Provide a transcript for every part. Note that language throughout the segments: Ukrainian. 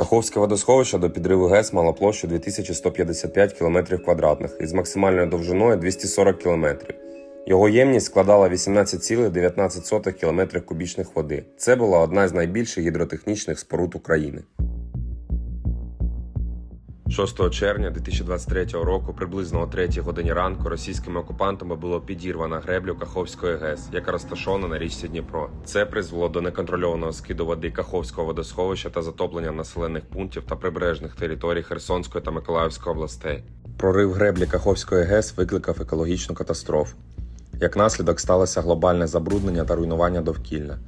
Каховське водосховище до підриву ГЕС мало площу 2155 км квадратних із максимальною довжиною 240 км. Його ємність складала 18,19 км кубічних води. Це була одна з найбільших гідротехнічних споруд України. 6 червня 2023 року, приблизно о 3 годині ранку, російськими окупантами було підірвано греблю Каховської ГЕС, яка розташована на річці Дніпро. Це призвело до неконтрольованого скиду води Каховського водосховища та затоплення населених пунктів та прибережних територій Херсонської та Миколаївської областей. Прорив греблі Каховської ГЕС викликав екологічну катастрофу. Як наслідок сталося глобальне забруднення та руйнування довкілля.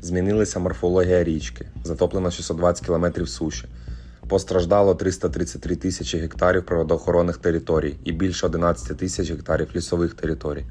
Змінилася морфологія річки, затоплено 620 кілометрів суші. Постраждало 333 тисячі гектарів природоохоронних територій і більше 11 тисяч гектарів лісових територій.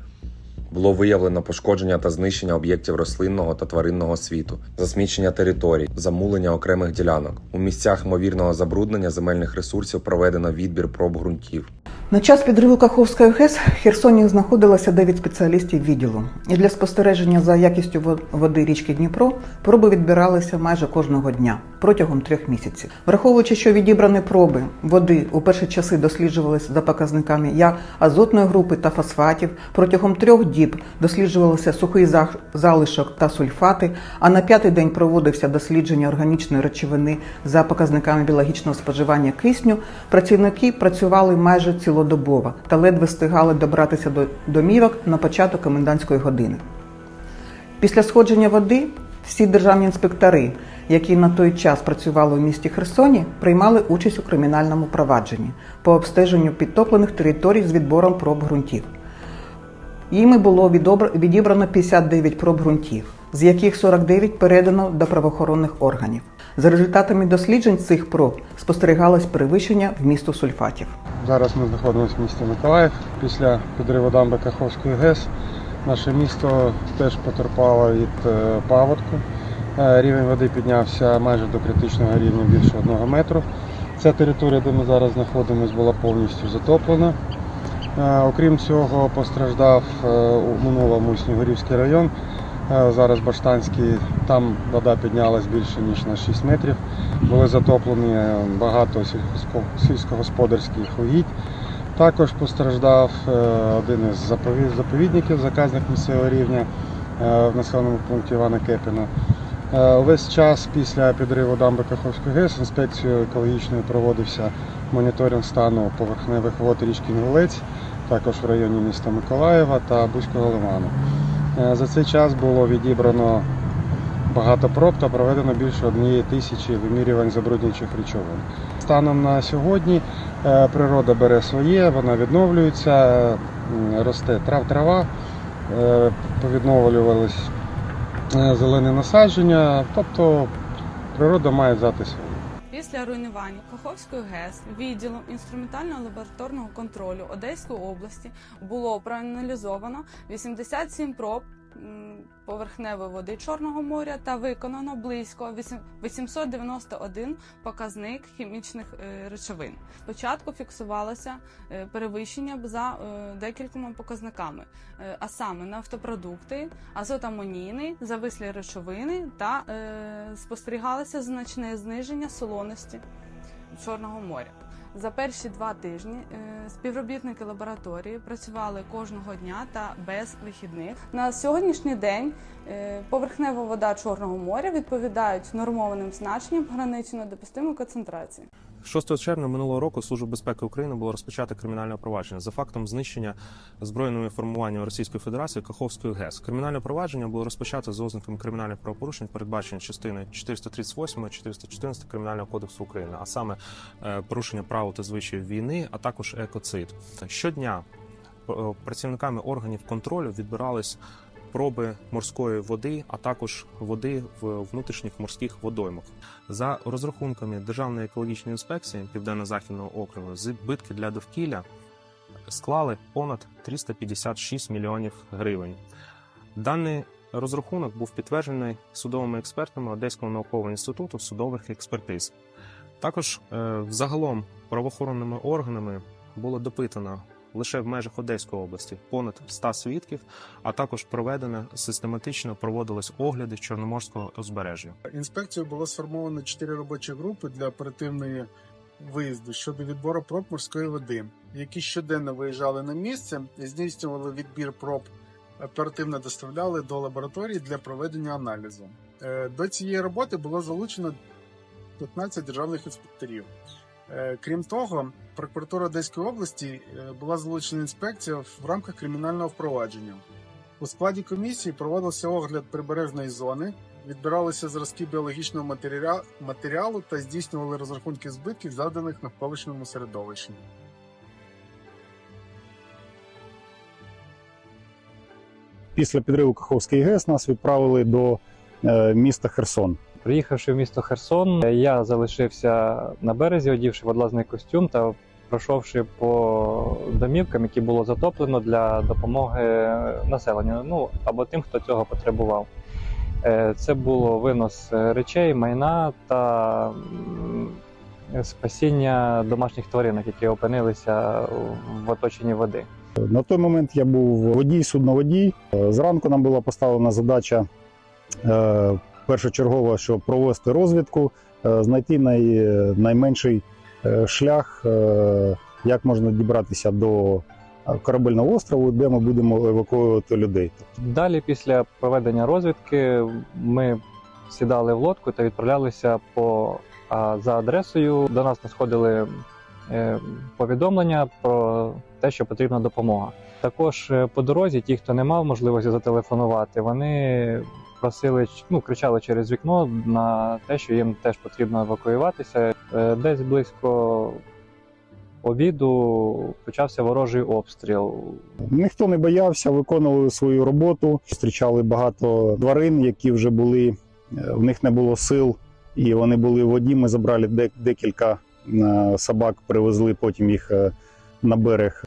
Було виявлено пошкодження та знищення об'єктів рослинного та тваринного світу, засмічення територій, замулення окремих ділянок. У місцях ймовірного забруднення земельних ресурсів проведено відбір проб ґрунтів. На час підриву Каховської ГЕС в Херсоні знаходилося 9 спеціалістів відділу. І для спостереження за якістю води річки Дніпро проби відбиралися майже кожного дня протягом трьох місяців. Враховуючи, що відібрані проби води у перші часи досліджувалися за показниками як азотної групи та фосфатів, протягом трьох діб досліджувалися сухий залишок та сульфати, а на п'ятий день проводився дослідження органічної речовини за показниками біологічного споживання кисню, працівники працювали майже цілодобово та ледве встигали добратися до домівок на початок комендантської години. Після сходження води всі державні інспектори, які на той час працювали у місті Херсоні, приймали участь у кримінальному провадженні по обстеженню підтоплених територій з відбором проб ґрунтів. Їми було відібрано 59 проб ґрунтів, з яких 49 передано до правоохоронних органів. За результатами досліджень цих проб спостерігалось перевищення вмісту сульфатів. Зараз ми знаходимося в місті Миколаїв. Після підриву дамби Каховської ГЕС наше місто теж потерпало від е, паводку. Е, Рівень води піднявся майже до критичного рівня більше одного метру. Ця територія, де ми зараз знаходимося, була повністю затоплена. Е, Окрім цього, постраждав е, у минулому Снігурівський район. Зараз Баштанський, там вода піднялась більше ніж на 6 метрів. Були затоплені багато сільськогосподарських угідь. Також постраждав один із заповідників, заказник місцевого рівня в населеному пункті Івана Кепіна. Е, Увесь час після підриву дамби Каховської ГЕС інспекцією екологічною проводився моніторинг стану поверхневих вод річки Інгулець, також в районі міста Миколаєва та Бузького лиману. Е, За цей час було відібрано багато проб та проведено більше однієї тисячі вимірювань забруднюючих речовин. Станом на сьогодні е, природа бере своє, вона відновлюється, росте трав трава, е, повідновлювались е, зелені насадження, тобто природа має взяти своє. Після руйнування Каховської ГЕС відділом інструментального лабораторного контролю Одеської області було проаналізовано 87 проб поверхневої води Чорного моря та виконано близько 8 891 показник хімічних е, речовин. Спочатку фіксувалося е, перевищення за е, декількома показниками, а саме нафтопродукти, азотамонійний, завислі речовини та спостерігалося значне зниження солоності Чорного моря. За перші два тижні е, співробітники лабораторії працювали кожного дня та без вихідних. На сьогоднішній день е, поверхнева вода Чорного моря відповідають нормованим значенням гранично допустимої концентрації. 6 червня минулого року Служба безпеки України було розпочато кримінальне провадження за фактом знищення збройними формуваннями Російської Федерації Каховської ГЕС. Кримінальне провадження було розпочато за ознаками кримінальних правопорушень, передбачені частиною 438 414 Кримінального кодексу України, а саме е, порушення правил та звичаїв війни, а також екоцид. Щодня е, працівниками органів контролю відбирались проби морської води, а також води в внутрішніх морських водоймах. За розрахунками Державної екологічної інспекції Південно-Західного округу, збитки для довкілля склали понад 356 мільйонів гривень. Даний розрахунок був підтверджений судовими експертами Одеського наукового інституту судових експертиз. Також е, загалом правоохоронними органами було допитано лише в межах Одеської області понад 100 свідків, а також проведено систематично проводились огляди Чорноморського узбережжя. Інспекцією було сформовано чотири робочі групи для оперативної виїзду щодо відбору проб морської води, які щоденно виїжджали на місце, здійснювали відбір проб, оперативно доставляли до лабораторії для проведення аналізу. Е, До цієї роботи було залучено 15 державних інспекторів. Е, Крім того, прокуратура Одеської області е, була залучена інспекція в рамках кримінального впровадження. У складі комісії проводився огляд прибережної зони, відбиралися зразки біологічного матеріалу та здійснювали розрахунки збитків, завданих навколишньому середовищі. Після підриву Каховської ГЕС нас відправили до е, міста Херсон. Приїхавши в місто Херсон, я залишився на березі, одівши водолазний костюм та пройшовши по домівкам, які було затоплено для допомоги населенню, ну або тим, хто цього потребував. Е, Це було винос е, речей, майна та спасіння домашніх тваринок, які опинилися в оточенні води. На той момент я був водій, судноводій. Е, Зранку нам була поставлена задача першочергова, що провести розвідку, е, знайти най, найменший е, шлях, е, як можна дібратися до корабельного острову, де ми будемо евакуювати людей. Далі, після проведення розвідки, ми сідали в лодку та відправлялися по за адресою. До нас надходили повідомлення про те, що потрібна допомога. Також е, по дорозі, ті, хто не мав можливості зателефонувати, вони просили ну, кричали через вікно на те, що їм теж потрібно евакуюватися. Е, Десь близько обіду почався ворожий обстріл. Ніхто не боявся, виконували свою роботу. Зустрічали багато тварин, які вже були, е, в них не було сил, і вони були в воді. Ми забрали декілька е, собак, привезли потім їх е, на берег.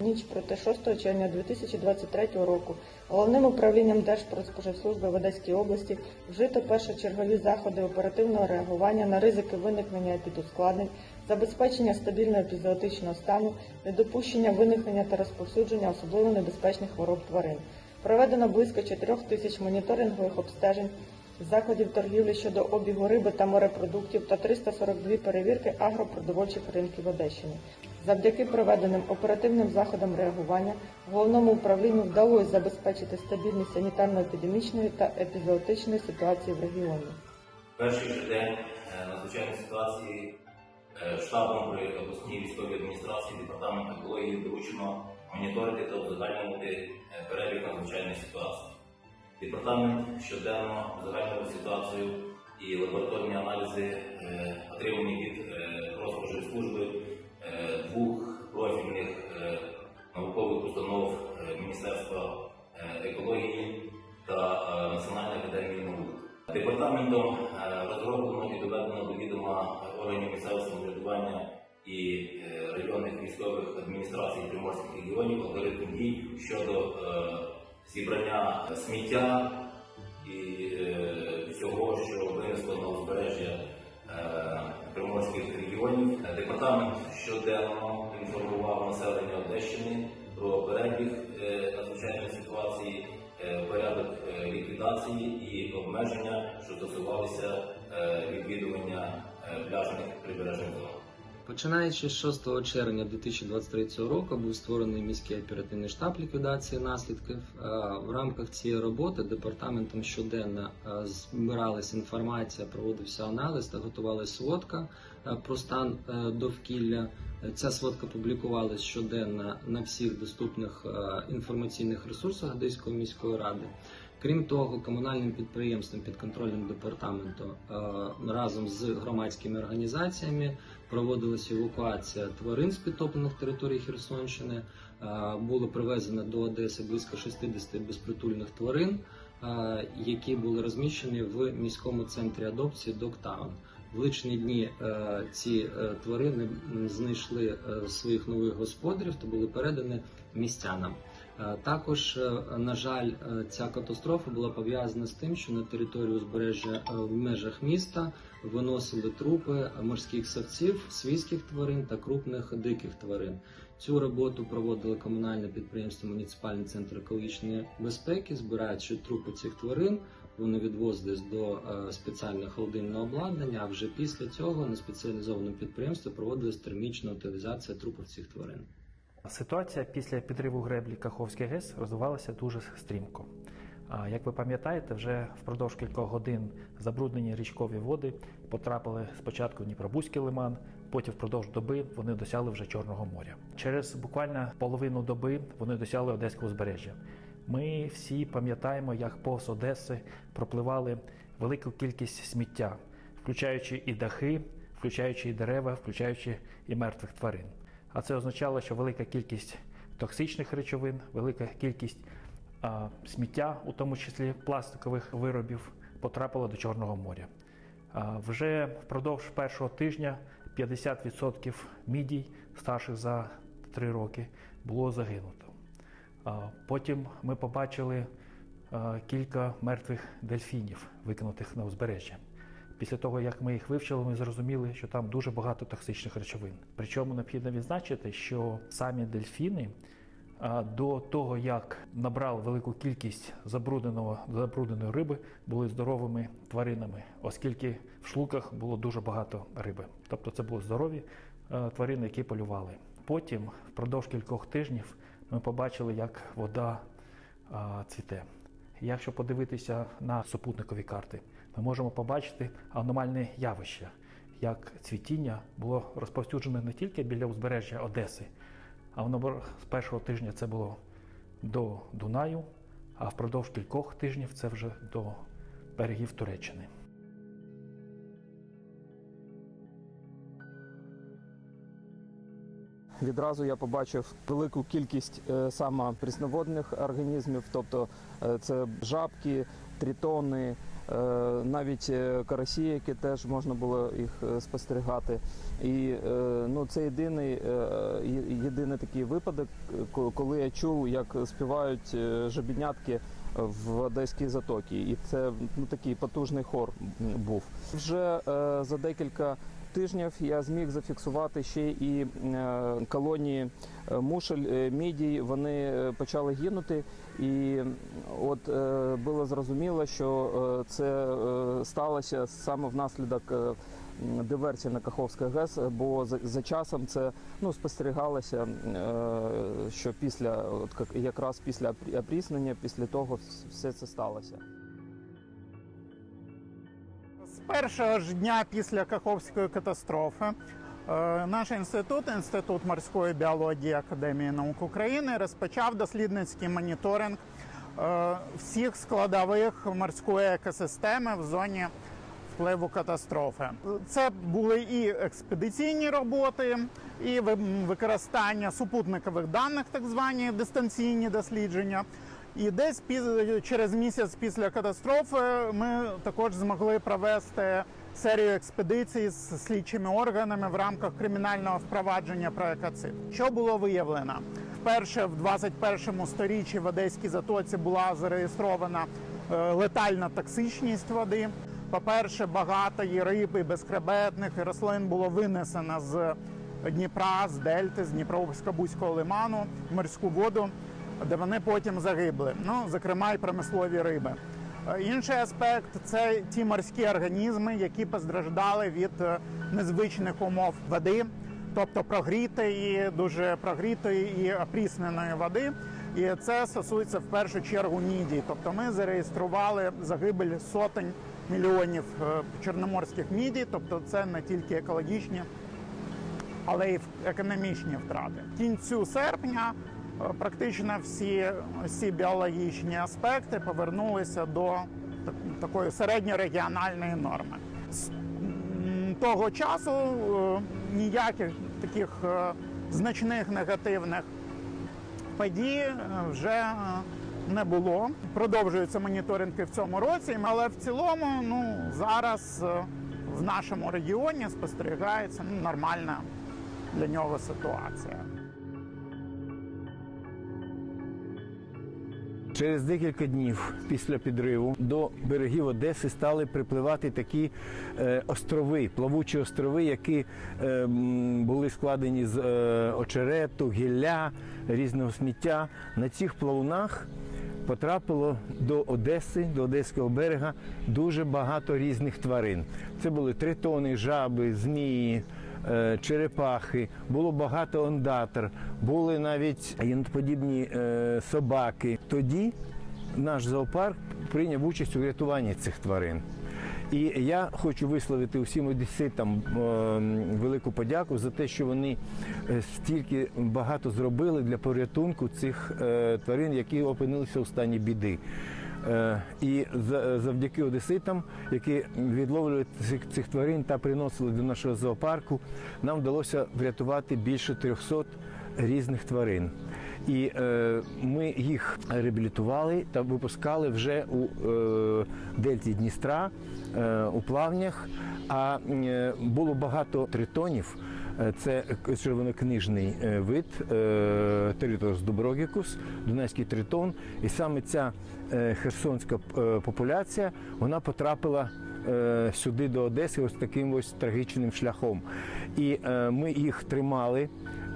Ніч проти 6 червня 2023 року головним управлінням Держпродспоживслужби в Одеській області вжито першочергові заходи оперативного реагування на ризики виникнення епідускладнень, забезпечення стабільного епізоотичного стану, недопущення виникнення та розповсюдження особливо небезпечних хвороб тварин. Проведено близько 4 тисяч моніторингових обстежень, заходів торгівлі щодо обігу риби та морепродуктів та 342 перевірки агропродовольчих ринків Одещини. Завдяки проведеним оперативним заходам реагування головному управлінню вдалося забезпечити стабільність санітарно-епідемічної та епізоотичної ситуації в регіоні. Перший же день е, надзвичайної ситуації е, штабом при обласній військовій адміністрації департаменту екології доручено моніторити та узагальнювати е, перебіг надзвичайної ситуації. Департамент щоденно узагальнював ситуацію і лабораторні аналізи, е, отримані від е, Продспоживслужби, е, двох профільних наукових установ Міністерства екології та Національної академії наук. Департаментом розроблено і доведено до відома органів місцевого самоврядування і районних військових адміністрацій приморських регіонів алгоритм дій щодо зібрання сміття і е, всього, що винесло на узбережжя е, приморських регіонів. Департамент щоденно інформував населення Одещини про перебіг е, надзвичайної ситуації, порядок ліквідації і обмеження, що стосувалися відвідування пляжних прибережних зон. Починаючи з 6 червня 2023 року був створений міський оперативний штаб ліквідації наслідків. Е, В рамках цієї роботи департаментом щоденно е, збиралася інформація, проводився аналіз та готувалася сводка е, про стан довкілля. Ця сводка публікувалась щоденно на всіх доступних інформаційних ресурсах Одеської міської ради. Крім того, комунальним підприємством під контролем департаменту разом з громадськими організаціями проводилася евакуація тварин з підтоплених територій Херсонщини. Е, Було привезено до Одеси близько 60 безпритульних тварин, е, які були розміщені в міському центрі адопції Догтаун. В личні дні е, ці тварини знайшли своїх нових господарів та були передані містянам. Е, Також, е, на жаль, е, ця катастрофа була пов'язана з тим, що на територію узбережжя в межах міста виносили трупи морських савців, свійських тварин та крупних диких тварин. Цю роботу проводили комунальне підприємство Муніципальний центр екологічної безпеки, збираючи трупи цих тварин. Вони відвозились до спеціального холодильного обладнання. А вже після цього на спеціалізованому підприємстві проводилась термічна утилізація трупів цих тварин. Ситуація після підриву греблі Каховський ГЕС розвивалася дуже стрімко. Як ви пам'ятаєте, вже впродовж кількох годин забруднені річкові води потрапили спочатку в Дніпробузький лиман, потім впродовж доби вони досягли вже Чорного моря. Через буквально половину доби вони досягли Одеського узбережжя. Ми всі пам'ятаємо, як повз Одеси пропливали велику кількість сміття, включаючи і дахи, включаючи і дерева, включаючи і мертвих тварин. А це означало, що велика кількість токсичних речовин, велика кількість а, сміття, у тому числі пластикових виробів, потрапила до Чорного моря. А, вже впродовж першого тижня 50% мідій, старших за 3 роки, було загинуто. А, потім ми побачили а, кілька мертвих дельфінів, викинутих на узбережжя. Після того, як ми їх вивчили, ми зрозуміли, що там дуже багато токсичних речовин. Причому необхідно відзначити, що самі дельфіни до того, як набрали велику кількість забрудненого забрудненої риби, були здоровими тваринами, оскільки в шлуках було дуже багато риби. Тобто це були здорові тварини, які полювали. Потім, впродовж кількох тижнів, ми побачили, як вода цвіте. Якщо подивитися на супутникові карти, ми можемо побачити аномальне явище, як цвітіння було розповсюджене не тільки біля узбережжя Одеси, а воно з першого тижня це було до Дунаю, а впродовж кількох тижнів це вже до берегів Туреччини. Відразу я побачив велику кількість е, саме прісноводних організмів, тобто е, це жабки, тритони, навіть е, карасі, які теж можна було їх е, спостерігати. І е, ну, це єдиний, е, єдиний такий випадок, коли я чув, як співають е, жабінятки в Одеській затокі. І це ну, такий потужний хор був. Вже е, за декілька тижнів я зміг зафіксувати ще і е, колонії е, мушель, е, мідій. Вони почали гинути, і от було зрозуміло, що це сталося саме внаслідок. Диверсії на Каховський ГЕС, бо за, за часом це ну спостерігалося, що після от якраз після опрі- опріснення, після того все це сталося. Першого ж дня після Каховської катастрофи е, наш інститут, інститут морської біології Академії наук України, розпочав дослідницький моніторинг е, всіх складових морської екосистеми в зоні впливу катастрофи. Це були і експедиційні роботи, і ви- використання супутникових даних, так звані дистанційні дослідження. І десь через місяць після катастрофи ми також змогли провести серію експедицій з слідчими органами в рамках кримінального впровадження про екоцид. Що було виявлено? Вперше в 21 сторіччі в Одеській затоці була зареєстрована е, летальна токсичність води. По-перше, багато і риб, і безхребетних і рослин було винесено з Дніпра, з Дельти, з Дніпровсько-Бузького лиману морську воду, де вони потім загибли. Ну, зокрема, і промислові риби. Е, Інший аспект це ті морські організми, які постраждали від е, незвичних умов води, тобто прогрітої, дуже прогрітої і опрісненої води. І це стосується в першу чергу мідій. Тобто ми зареєстрували загибель сотень мільйонів е, чорноморських мідій, тобто це не тільки екологічні, але й економічні втрати. В кінцю серпня практично всі, всі біологічні аспекти повернулися до такої середньорегіональної норми. З того часу е, ніяких таких е, значних негативних подій е, вже е, не було. Продовжуються моніторинги в цьому році, але в цілому, ну зараз е, в нашому регіоні спостерігається ну, нормальна для нього ситуація. Через декілька днів після підриву до берегів Одеси стали припливати такі е, острови, плавучі острови, які е, були складені з е, очерету, гілля, різного сміття. На цих плавунах потрапило до Одеси, до Одеського берега дуже багато різних тварин. Це були тритони, жаби, змії. Е, Черепахи, було багато ондатр, були навіть єнотоподібні е, собаки. Тоді наш зоопарк прийняв участь у врятуванні цих тварин. І я хочу висловити усім одеситам е, велику подяку за те, що вони стільки багато зробили для порятунку цих тварин, які опинилися у стані біди. Е, І за- завдяки одеситам, які відловлювали цих, цих тварин та приносили до нашого зоопарку, нам вдалося врятувати більше 300 різних тварин. І е, ми їх реабілітували та випускали вже у е, дельті Дністра, е, у плавнях. А е, було багато тритонів. Е, Це червонокнижний е, вид Теритос дуброгікус, донецький тритон. І саме ця е, херсонська е, популяція вона потрапила е, сюди до Одеси ось таким ось трагічним шляхом. І е, ми їх тримали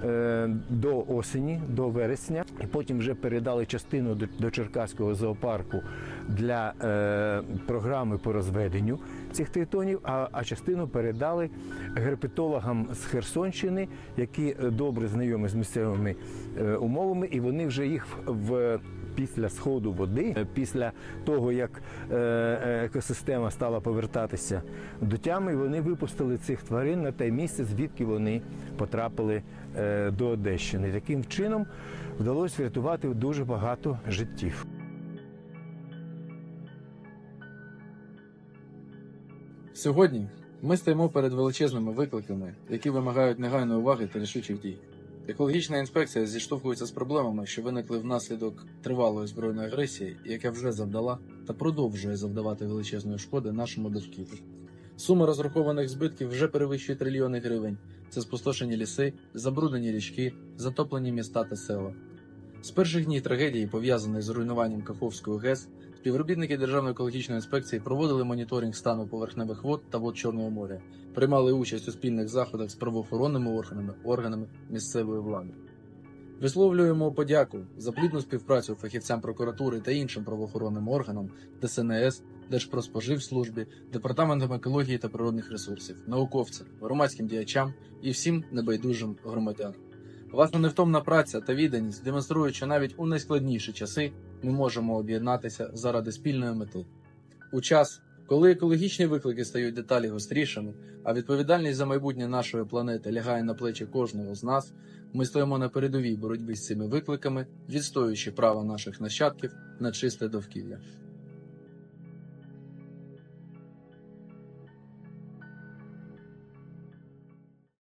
е, до осені, до вересня, і потім вже передали частину до Черкаського зоопарку для е, програми по розведенню цих тритонів, а, а частину передали герпетологам з Херсонщини, які е, добре знайомі з місцевими е, умовами, і вони вже їх в після сходу води, е, після того як е, е, екосистема стала повертатися до тями, вони випустили цих тварин на те місце, звідки вони потрапили е, до Одещини. Таким чином вдалося врятувати дуже багато життів. Сьогодні ми стоїмо перед величезними викликами, які вимагають негайної уваги та рішучих дій. Екологічна інспекція зіштовхується з проблемами, що виникли внаслідок тривалої збройної агресії, яка вже завдала та продовжує завдавати величезної шкоди нашому довкіллю. Сума розрахованих збитків вже перевищує трильйони гривень. Це спустошені ліси, забруднені річки, затоплені міста та села. З перших днів трагедії, пов'язаної з руйнуванням Каховської ГЕС, співробітники Державної екологічної інспекції проводили моніторинг стану поверхневих вод та вод Чорного моря, приймали участь у спільних заходах з правоохоронними органами, органами місцевої влади. Висловлюємо подяку за плідну співпрацю фахівцям прокуратури та іншим правоохоронним органам ДСНС, Держпродспоживслужбі, Департаментом екології та природних ресурсів, науковцям, громадським діячам і всім небайдужим громадянам. Ваша невтомна праця та відданість демонструють, що навіть у найскладніші часи ми можемо об'єднатися заради спільної мети. У час, коли екологічні виклики стають деталі гострішими, а відповідальність за майбутнє нашої планети лягає на плечі кожного з нас, ми стоїмо на передовій боротьбі з цими викликами, відстоюючи право наших нащадків на чисте довкілля.